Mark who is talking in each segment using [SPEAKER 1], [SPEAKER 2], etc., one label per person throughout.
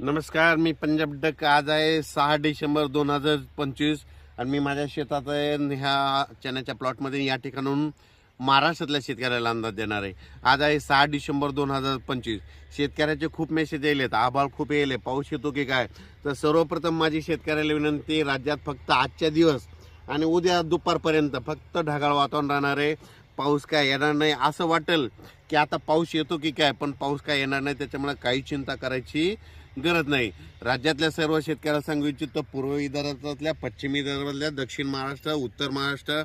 [SPEAKER 1] नमस्कार मी पंजाब डक. आज आहे सहा डिसेंबर दोन हजार पंचवीस आणि मी माझ्या शेतात आहे. ह्या चण्याच्या प्लॉटमध्ये या ठिकाणून महाराष्ट्रातल्या शेतकऱ्याला अंदाज देणार आहे. आज आहे सहा डिसेंबर दोन हजार पंचवीस. शेतकऱ्याचे खूप मेसेज येलेत आभाळ खूप येले पाऊस येतो की काय? तर सर्वप्रथम माझी शेतकऱ्याला विनंती राज्यात फक्त आजच्या दिवस आणि उद्या दुपारपर्यंत फक्त ढगाळ वातावरण राहणार आहे. पाऊस काय येणार नाही असं वाटेल की आता पाऊस येतो की काय? पण पाऊस काय येणार नाही त्याच्यामुळे काही चिंता करायची गरज नाही. राज्यातल्या सर्व शेतकऱ्याला सांगू इच्छितो पूर्व विदर्भातल्या पश्चिमी विदर्भातल्या दक्षिण महाराष्ट्र उत्तर महाराष्ट्र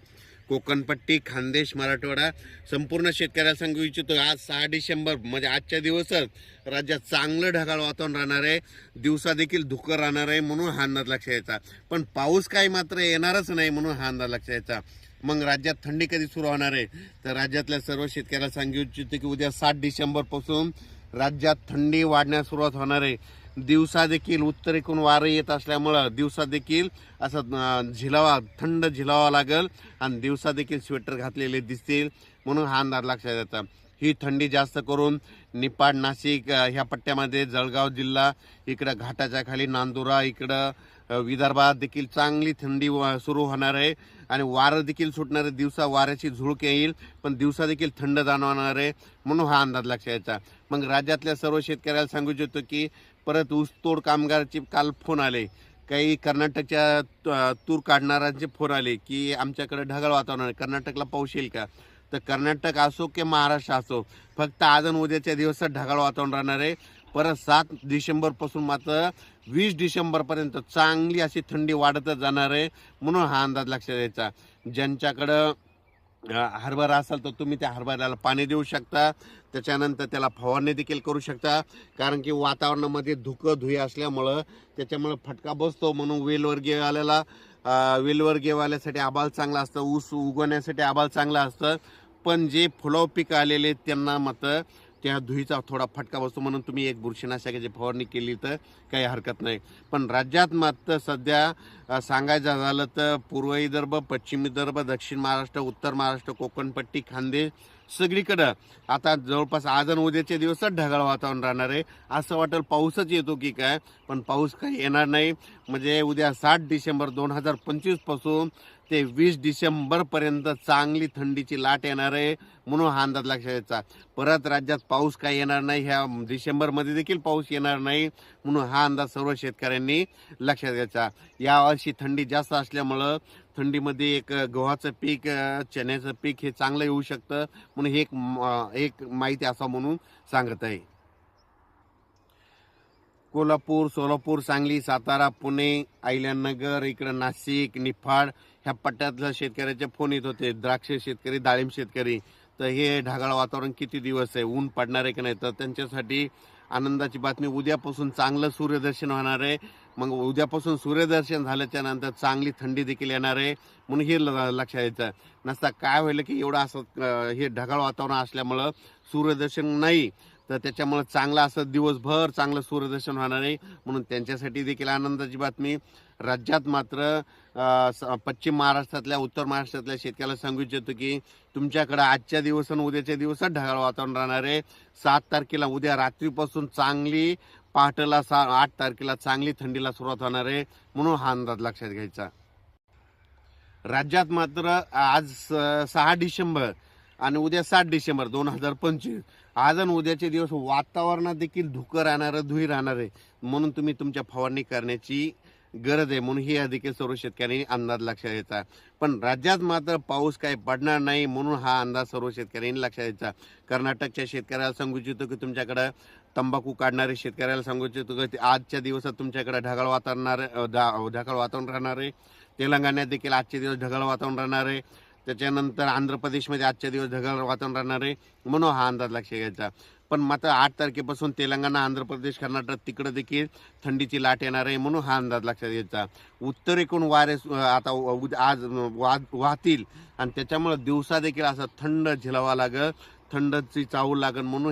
[SPEAKER 1] कोकणपट्टी खानदेश मराठवाडा संपूर्ण शेतकऱ्याला सांगू इच्छितो आज सहा डिसेंबर म्हणजे आजच्या दिवसच राज्यात चांगलं ढगाळ वातावरण राहणार आहे. दिवसा देखील धुकं राहणार आहे म्हणून हा अंदाज लक्ष यायचा. पण पाऊस काही मात्र येणारच नाही म्हणून हा अंदाज लक्ष यायचा. मग राज्यात थंडी कधी सुरू होणार आहे? तर राज्यातल्या सर्व शेतकऱ्याला सांगू इच्छितो की उद्या सात डिसेंबरपासून राज्यात थंडी वाढण्यास सुरुवात होणार आहे. दिवसा देखील उत्तरेकडून वारं येत असल्यामुळं दिवसा देखील असं झिलावा थंड झिलावा लागेल आणि दिवसा देखील स्वेटर घातलेले दिसतील म्हणून हा अंदाज लक्षात येतात ही थंडी जास्त करून निपाड नाशिक ह्या पट्ट्यामध्ये जळगाव जिल्हा इकडं घाटाच्या खाली नांदुरा इकडं विदर्भात देखील चांगली थंडी व- सुरू होणार आहे. आणि वारं देखील सुटणार आहे दिवसा वाऱ्याची झुळूक येईल पण दिवसा देखील थंड जाणवणार आहे म्हणून हा अंदाज लक्षात यायचा मग राज्यातल्या सर्व शेतकऱ्याला सांगू इच्छितो की परत ऊसतोड कामगाराचे काल फोन आले. काही कर्नाटकच्या तूर काढणाऱ्यांचे फोन आले की आमच्याकडे ढगाळ वातावरण आहे कर्नाटकला पाऊस येईल का? तर कर्नाटक असो की महाराष्ट्र असो फक्त आज आणि उद्याच्या दिवसात ढगाळ वातावरण राहणार आहे. परत सात डिसेंबरपासून मात्र वीस डिसेंबरपर्यंत चांगली अशी थंडी वाढतच जाणार आहे म्हणून हा अंदाज लक्षात द्यायचा ज्यांच्याकडं हरभरा असाल तर तुम्ही त्या हरभऱ्याला पाणी देऊ शकता. त्याच्यानंतर त्याला फवारणी देखील करू शकता. कारण की वातावरणामध्ये धुकं धुई असल्यामुळं त्याच्यामुळं फटका बसतो म्हणून वेलवर्गीयवाल्याला वेलवर्गीयवाल्यासाठी आबाल चांगला असतं ऊस उगवण्यासाठी आबाल चांगला असतं. पण जे फुलाव पिकं आलेले आहेत, त्यांना मात्र त्या धुईचा थोडा फटका बसतो म्हणून तुम्ही एक बुरशीनाशकाची फवारणी केली तर काही हरकत नाही. पण राज्यात मात्र सध्या सांगायचं झालं तर पूर्व विदर्भ पश्चिम विदर्भ दक्षिण महाराष्ट्र उत्तर महाराष्ट्र कोकणपट्टी खानदेश सगळीकडं. आता जवळपास आज आणि उद्याच्या दिवसच ढगाळ वातावरण राहणार आहे. असं वाटेल पाऊसच येतो की काय? पण पाऊस काही येणार नाही. म्हणजे उद्या सात डिसेंबर दोन हजार पंचवीसपासून ते वीस डिसेंबरपर्यंत चांगली थंडीची लाट येणार आहे म्हणून हा अंदाज लक्षात द्यायचा परत राज्यात पाऊस काही येणार नाही ह्या डिसेंबरमध्ये देखील पाऊस येणार नाही म्हणून हा अंदाज सर्व शेतकऱ्यांनी लक्षात घ्यायचा. यावर्षी थंडी जास्त असल्यामुळं थंडीमध्ये एक गव्हाचं पीक चण्याचं पीक हे चांगलं येऊ शकतं म्हणून हे एक एक माहिती असा म्हणून सांगत आहे. कोल्हापूर सोलापूर सांगली सातारा पुणे अहिल्यानगर इकडं नाशिक निफाड ह्या पट्ट्यातल्या शेतकऱ्याचे फोन येत होते. द्राक्ष शेतकरी डाळिंब शेतकरी. तर हे ढगाळ वातावरण किती दिवस आहे? ऊन पडणार आहे की नाही? तर त्यांच्यासाठी आनंदाची बातमी. उद्यापासून चांगलं सूर्यदर्शन होणार आहे. मग उद्यापासून सूर्यदर्शन झाल्याच्यानंतर चांगली थंडी देखील येणार आहे. म्हणून हे ल- लक्षात यायचं नसता काय व्हायलं की एवढं असं हे ढगाळ वातावरण असल्यामुळं सूर्यदर्शन नाही. तर त्याच्यामुळं चांगलं असं दिवसभर चांगलं सूर्यदर्शन होणार आहे. म्हणून त्यांच्यासाठी देखील आनंदाची बातमी. राज्यात मात्र स- पश्चिम महाराष्ट्रातल्या उत्तर महाराष्ट्रातल्या शेतकऱ्याला सांगू इच्छितो की तुमच्याकडं आजच्या दिवस आणि उद्याच्या दिवसात ढगाळ वातावरण राहणार आहे. सात तारखेला उद्या रात्रीपासून चांगली पहाटेला सा आठ तारखेला चांगली थंडीला सुरुवात होणार आहे. म्हणून हा अंदाज लक्षात घ्यायचा. राज्यात मात्र आज स- सहा डिसेंबर आणि उद्या सात डिसेंबर दोन हजार पंचवीस. आज आणि उद्याचे दिवस वातावरणात देखील धुकं राहणार धुई राहणार आहे. म्हणून तुम्ही तुमच्या फवारणी करण्याची गरज आहे. म्हणून ही देखील सर्व शेतकऱ्यांनी अंदाज लक्षात घ्यायचा. पण राज्यात मात्र पाऊस काही पडणार नाही म्हणून हा अंदाज सर्व शेतकऱ्यांनी लक्षात घ्यायचा. कर्नाटकच्या शेतकऱ्याला सांगू इच्छितो की तुमच्याकडं तंबाखू काढणारे शेतकऱ्याला सांगू इच्छितो की आजच्या दिवसात तुमच्याकडे ढगाळ वातावरणार ढगाळ वातावरण राहणार आहे. तेलंगणात देखील आजचे दिवस ढगाळ वातावरण राहणार आहे. त्याच्यानंतर आंध्र प्रदेशमध्ये आजच्या दिवस ढगाळ वातावरण राहणार आहे. म्हणून हा अंदाज लक्ष घ्यायचा. पण मात्र आठ तारखेपासून तेलंगणा आंध्र प्रदेश कर्नाटक तिकडं देखील थंडीची लाट येणार आहे. म्हणून हा अंदाज लक्षात घ्यायचा. उत्तरेकडून वारे आता आज वा वाहतील. आणि त्याच्यामुळं दिवसा देखील असं थंड झिलावा लागल. थंडची चाहूल लागल. म्हणून